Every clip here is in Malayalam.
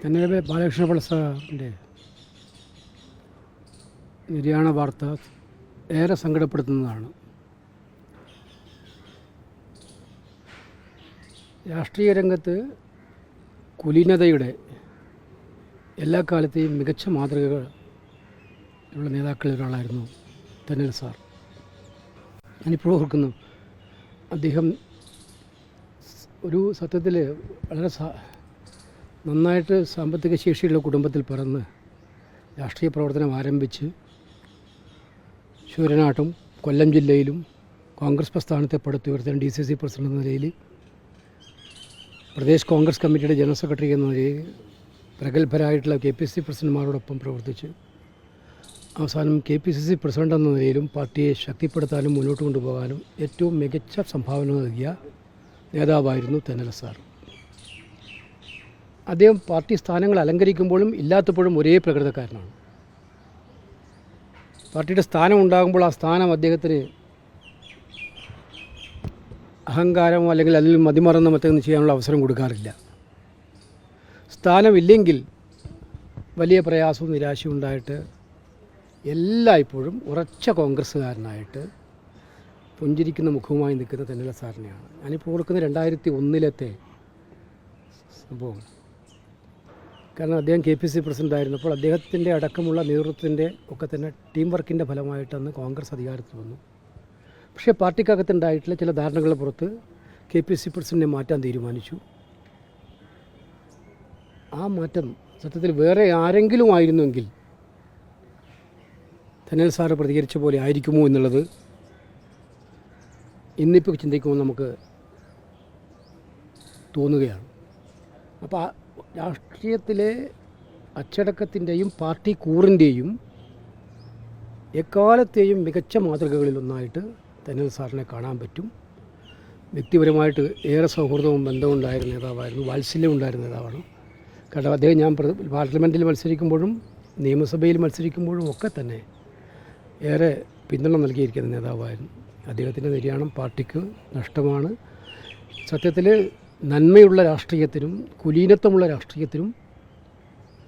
തെന്നലെ ബാലകൃഷ്ണപിള്ള സാറിന്റെ നിര്യാണ വാർത്ത ഏറെ സങ്കടപ്പെടുത്തുന്നതാണ്. രാഷ്ട്രീയ രംഗത്ത് കുലീനതയുടെ എല്ലാ കാലത്തെയും മികച്ച മാതൃകകൾ ഉള്ള നേതാക്കളിൽ ഒരാളായിരുന്നു തെന്നൽ സാർ. ഞാനിപ്പോഴും ഓർക്കുന്നു അദ്ദേഹം ഒരു സത്യത്തിൽ വളരെ നന്നായിട്ട് സാമ്പത്തിക ശേഷിയുള്ള കുടുംബത്തിൽ പിറന്ന് രാഷ്ട്രീയ പ്രവർത്തനം ആരംഭിച്ച് ശൂരനാട്ടും കൊല്ലം ജില്ലയിലും കോൺഗ്രസ് പ്രസ്ഥാനത്തെ പടുത്തുയർത്താൻ ഡി സി സി പ്രസിഡന്റ് എന്ന നിലയിൽ പ്രദേശ് കോൺഗ്രസ് കമ്മിറ്റിയുടെ ജനറൽ സെക്രട്ടറി എന്ന നിലയിൽ പ്രഗത്ഭരായിട്ടുള്ള കെ പി സി പ്രസിഡന്റുമാരോടൊപ്പം പ്രവർത്തിച്ച് അവസാനം K P C C president എന്ന നിലയിലും പാർട്ടിയെ ശക്തിപ്പെടുത്താനും മുന്നോട്ട് കൊണ്ടുപോകാനും ഏറ്റവും മികച്ച സംഭാവന നൽകിയ നേതാവായിരുന്നു തെന്നല സാർ. അദ്ദേഹം പാർട്ടി സ്ഥാനങ്ങൾ അലങ്കരിക്കുമ്പോഴും ഇല്ലാത്തപ്പോഴും ഒരേ പ്രകൃതക്കാരനാണ്. പാർട്ടിയുടെ സ്ഥാനം ഉണ്ടാകുമ്പോൾ ആ സ്ഥാനം അദ്ദേഹത്തിന് അഹങ്കാരമോ അല്ലെങ്കിൽ അതിൽ മതിമറന്ന് മറ്റൊന്നും ചെയ്യാനുള്ള അവസരം കൊടുക്കാറില്ല. സ്ഥാനമില്ലെങ്കിൽ വലിയ പ്രയാസവും നിരാശയും ഉണ്ടായിട്ട് എല്ലായ്പ്പോഴും ഉറച്ച കോൺഗ്രസ്സുകാരനായിട്ട് പുഞ്ചിരിക്കുന്ന മുഖവുമായി നിൽക്കുന്ന തെന്നല സാറിനെയാണ്. ഞാനിപ്പോൾ കൊടുക്കുന്ന രണ്ടായിരത്തി ഒന്നിലത്തെ സംഭവങ്ങൾ കാരണം അദ്ദേഹം കെ പി സി പ്രസിഡന്റ് ആയിരുന്നപ്പോൾ അദ്ദേഹത്തിന്റെ അടക്കമുള്ള നേതൃത്വത്തിന്റെ ഒക്കെ തന്നെ ടീം വർക്കിന്റെ ഫലമായിട്ടാണ് കോൺഗ്രസ് അധികാരത്തിൽ വന്നു. പക്ഷേ പാർട്ടിക്കകത്തുണ്ടായിട്ടുള്ള ചില ധാരണകളുടെ പുറത്ത് കെ പി സി പ്രസിഡന്റിനെ മാറ്റാൻ തീരുമാനിച്ചു. ആ മാറ്റം സത്യത്തിൽ വേറെ ആരെങ്കിലും ആയിരുന്നുവെങ്കിൽ തന്നെ സാറ് പ്രതികരിച്ച പോലെ ആയിരിക്കുമോ എന്നുള്ളത് ഇന്നിപ്പോൾ ചിന്തിക്കുമ്പോൾ നമുക്ക് തോന്നുകയാണ്. അപ്പോൾ രാഷ്ട്രീയത്തിലെ അച്ചടക്കത്തിന്റെയും പാർട്ടി കൂറിന്റെയും എക്കാലത്തെയും മികച്ച മാതൃകകളിലൊന്നായിട്ട് തെന്നൽ സാറിനെ കാണാൻ പറ്റും. വ്യക്തിപരമായിട്ട് ഏറെ സൗഹൃദവും ബന്ധവും ഉണ്ടായിരുന്ന നേതാവായിരുന്നു വാത്സല്യം ഉണ്ടായിരുന്ന നേതാവാണ്. കാരണം അദ്ദേഹം ഞാൻ പാർലമെന്റിൽ മത്സരിക്കുമ്പോഴും നിയമസഭയിൽ മത്സരിക്കുമ്പോഴും ഒക്കെ തന്നെ ഏറെ പിന്തുണ നൽകിയിരിക്കുന്ന നേതാവായിരുന്നു. അദ്ദേഹത്തിന്റെ നിര്യാണം പാർട്ടിക്ക് നഷ്ടമാണ്. സത്യത്തിൽ നന്മയുള്ള രാഷ്ട്രീയത്തിനും കുലീനത്വമുള്ള രാഷ്ട്രീയത്തിനും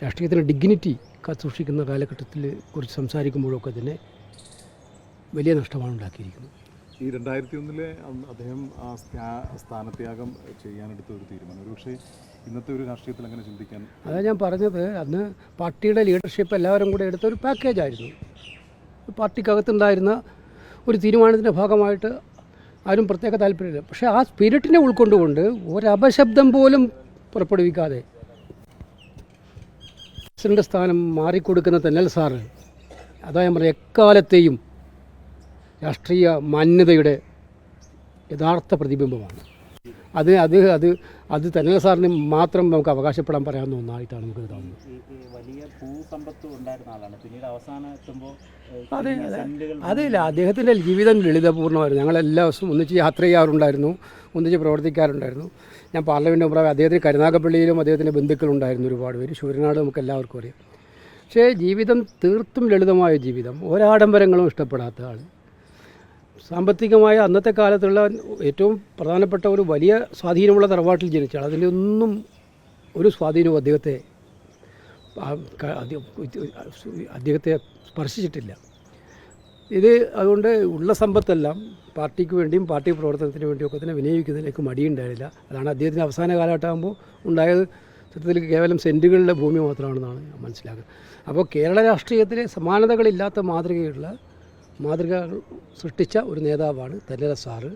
രാഷ്ട്രീയത്തിന്റെ ഡിഗ്നിറ്റി കാത്തുസൂക്ഷിക്കുന്ന കാലഘട്ടത്തിൽ കുറിച്ച് സംസാരിക്കുമ്പോഴൊക്കെ തന്നെ വലിയ നഷ്ടമാണ് ഉണ്ടാക്കിയിരിക്കുന്നത്. ഈ രണ്ടായിരത്തി ഒന്നിലെ അദ്ദേഹം സ്ഥാനത്യാഗം ചെയ്യാനെടുത്ത ഒരു തീരുമാനം. ഒരുപക്ഷെ ഇന്നത്തെ ഒരു രാഷ്ട്രീയത്തിൽ അങ്ങനെ ചിന്തിക്കാൻ അതാ ഞാൻ പറഞ്ഞത്. അന്ന് പാർട്ടിയുടെ ലീഡർഷിപ്പ് എല്ലാവരും കൂടെ എടുത്ത ഒരു പാക്കേജായിരുന്നു പാർട്ടിക്കകത്തുണ്ടായിരുന്ന ഒരു തീരുമാനത്തിന്റെ ഭാഗമായിട്ട് ആരും പ്രത്യേക താല്പര്യമില്ല. പക്ഷേ ആ സ്പിരിറ്റിനെ ഉൾക്കൊണ്ടുകൊണ്ട് ഒരപശബ്ദം പോലും പുറപ്പെടുവിക്കാതെ പ്രസിഡന്റ് സ്ഥാനം മാറിക്കൊടുക്കുന്ന തെന്നൽ സാറ്. അതായത് പറഞ്ഞ എക്കാലത്തെയും രാഷ്ട്രീയ മാന്യതയുടെ യഥാർത്ഥ പ്രതിബിംബമാണ്. അത് അത് അത് അത് തെന്നൽ സാറിന് മാത്രം നമുക്ക് അവകാശപ്പെടാൻ പറയാവുന്ന ഒന്നായിട്ടാണ് നമുക്ക് തോന്നുന്നത് വലിയ ഭൂസമ്പത്ത് ഉണ്ടായിരുന്ന ആളാണ്. പിന്നീട് അവസാനം എത്തുമ്പോൾ അതെ അതെ. അതില്ല അദ്ദേഹത്തിന്റെ ജീവിതം ലളിതപൂർണമായിരുന്നു ഞങ്ങളെല്ലാ ദിവസവും ഒന്നിച്ച് യാത്ര ചെയ്യാറുണ്ടായിരുന്നു. ഒന്നിച്ച് പ്രവർത്തിക്കാറുണ്ടായിരുന്നു. ഞാൻ പാർലമെന്റ് മെമ്പറായി അദ്ദേഹത്തിന് കരുനാഗപ്പള്ളിയിലും അദ്ദേഹത്തിന്റെ ബന്ധുക്കളുണ്ടായിരുന്നു ഒരുപാട് പേര്. ശൂരനാട് നമുക്ക് എല്ലാവർക്കും അറിയാം. പക്ഷേ ജീവിതം തീർത്തും ലളിതമായ ജീവിതം. ഒരാഡംബരങ്ങളും ഇഷ്ടപ്പെടാത്ത ആൾ സാമ്പത്തികമായ അന്നത്തെ കാലത്തുള്ള ഏറ്റവും പ്രധാനപ്പെട്ട ഒരു വലിയ സ്വാധീനമുള്ള തറവാട്ടിൽ ജനിച്ചാൽ അതിന്റെ ഒന്നും ഒരു സ്വാധീനവും അദ്ദേഹത്തെ അദ്ദേഹത്തെ സ്പർശിച്ചിട്ടില്ല. ഇത് അതുകൊണ്ട് ഉള്ള സമ്പത്തെല്ലാം പാർട്ടിക്ക് വേണ്ടിയും പാർട്ടി പ്രവർത്തനത്തിന് വേണ്ടിയും ഒക്കെ തന്നെ വിനിയോഗിക്കുന്നതിലേക്ക് മടിയുണ്ടായില്ല. അതാണ് അദ്ദേഹത്തിന്റെ അവസാന കാലഘട്ടമാകുമ്പോൾ ഉണ്ടായത് സത്യത്തിൽ കേവലം സെന്റുകളുടെ ഭൂമി മാത്രമാണെന്നാണ് മനസ്സിലാക്കുന്നത്. അപ്പോൾ കേരള രാഷ്ട്രീയത്തിലെ സമാനതകളില്ലാത്ത മാതൃകയുള്ള മാതൃക സൃഷ്ടിച്ച ഒരു നേതാവാണ് തെല്ലര സാറ്.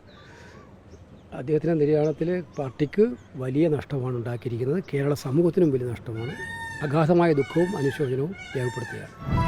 അദ്ദേഹത്തിന്റെ നിര്യാണത്തിൽ പാർട്ടിക്ക് വലിയ നഷ്ടമാണ് ഉണ്ടാക്കിയിരിക്കുന്നത്. കേരള സമൂഹത്തിനും വലിയ നഷ്ടമാണ്. അഗാധമായ ദുഃഖവും അനുശോചനവും രേഖപ്പെടുത്തുകയാണ്.